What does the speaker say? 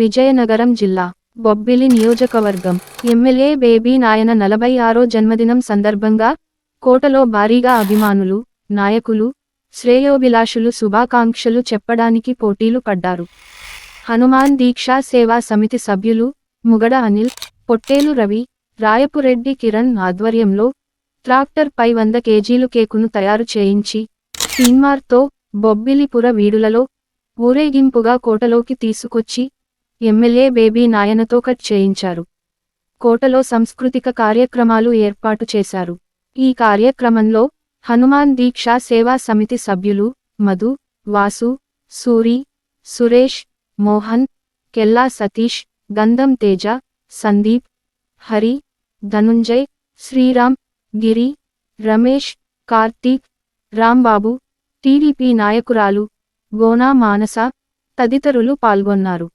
విజయనగరం జిల్లా బొబ్బిలి నియోజకవర్గం. MLA baby నాయన నలభై ఆరో జన్మదినం సందర్భంగా కోటలో భారీగా అభిమానులు నాయకులు శ్రేయోభిలాషులు శుభాకాంక్షలు చెప్పడానికి పోటీలు పడ్డారు. హనుమాన్ దీక్షా సేవా సమితి సభ్యులు ముగడ అనిల్ పొట్టేలు రవి రాయపురెడ్డి కిరణ్ ఆధ్వర్యంలో ట్రాక్టర్ పై వంద కేజీలు కేకును తయారు చేయించి తీన్మార్తో బొబ్బిలిపుర వీడులలో ఊరేగింపుగా కోటలోకి తీసుకొచ్చి ఎమ్మెల్యే బేబీ నాయనతో కట్ చేయించారు. కోటలో సాంస్కృతిక కార్యక్రమాలు ఏర్పాటు చేశారు. ఈ కార్యక్రమంలో హనుమాన్ దీక్షా సేవా సమితి సభ్యులు మధు వాసు సూరి సురేష్ మోహన్ కెల్లా సతీష్ గంధం తేజ సందీప్ హరి ధనుంజయ్ శ్రీరామ్ గిరి రమేష్ కార్తీక్ రాంబాబు టీడీపీ నాయకురాలు గోనా మానస తదితరులు పాల్గొన్నారు.